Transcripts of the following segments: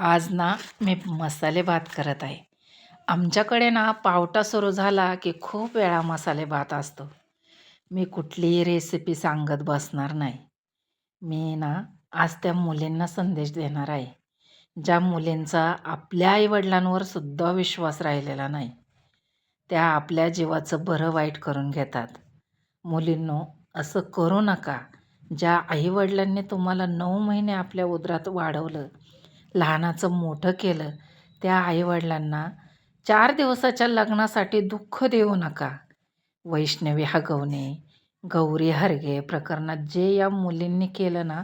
आज ना मी मसाले भात करत आहे. आमच्याकडे ना पावटा सुरू झाला की खूप वेळा मसाले भात असतो. मी कुठलीही रेसिपी सांगत बसणार नाही. मी ना आज त्या मुलींना संदेश देणार आहे. ज्या मुलींचा आपल्या आईवडिलांवर सुद्धा विश्वास राहिलेला नाही. त्या आपल्या जीवाचं बरं वाईट करून घेतात. मुलींनो असं करू नका. ज्या आईवडिलांनी तुम्हाला नऊ महिने आपल्या उदरात वाढवलं लहानाचं मोठं केलं त्या आईवडिलांना चार दिवसाच्या लग्नासाठी दुःख देऊ नका. वैष्णवी हगवणे गौरी हरगे प्रकरणात जे या मुलींनी केलं ना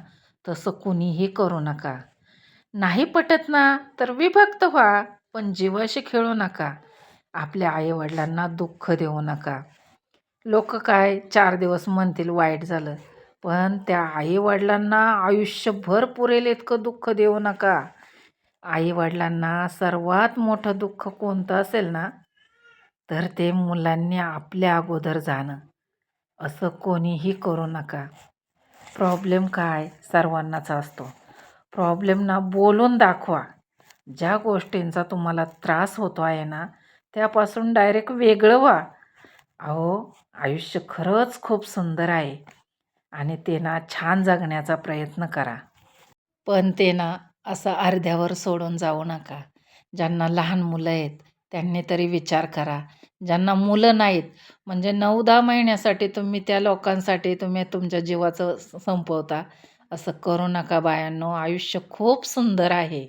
तसं कुणीही करू नका. नाही पटत ना तर विभक्त व्हा पण जीवाशी खेळू नका. आपल्या आईवडिलांना दुःख देऊ नका. लोक काय चार दिवस म्हणतील वाईट झालं पण त्या आईवडिलांना आयुष्यभर पुरेल इतकं दुःख देऊ नका. आईवडिलांना सर्वात मोठं दुःख कोणतं असेल ना तर ते मुलांनी आपल्या अगोदर जाणं. असं कोणीही करू नका. प्रॉब्लेम काय सर्वांनाच असतो. प्रॉब्लेमना बोलून दाखवा. ज्या गोष्टींचा तुम्हाला त्रास होतो आहे ना त्यापासून डायरेक्ट वेगळं व्हा. अहो आयुष्य खरंच खूप सुंदर आहे. आणि ते ना छान जगण्याचा प्रयत्न करा. पण ते ना असं अर्ध्यावर सोडून जाऊ नका. ज्यांना लहान मुलं आहेत त्यांनी तरी विचार करा. ज्यांना मुलं नाहीत म्हणजे नऊ दहा महिन्यासाठी तुम्ही त्या लोकांसाठी तुम्ही तुमच्या जीवाचं संपवता. असं करू नका बायांनो. आयुष्य खूप सुंदर आहे.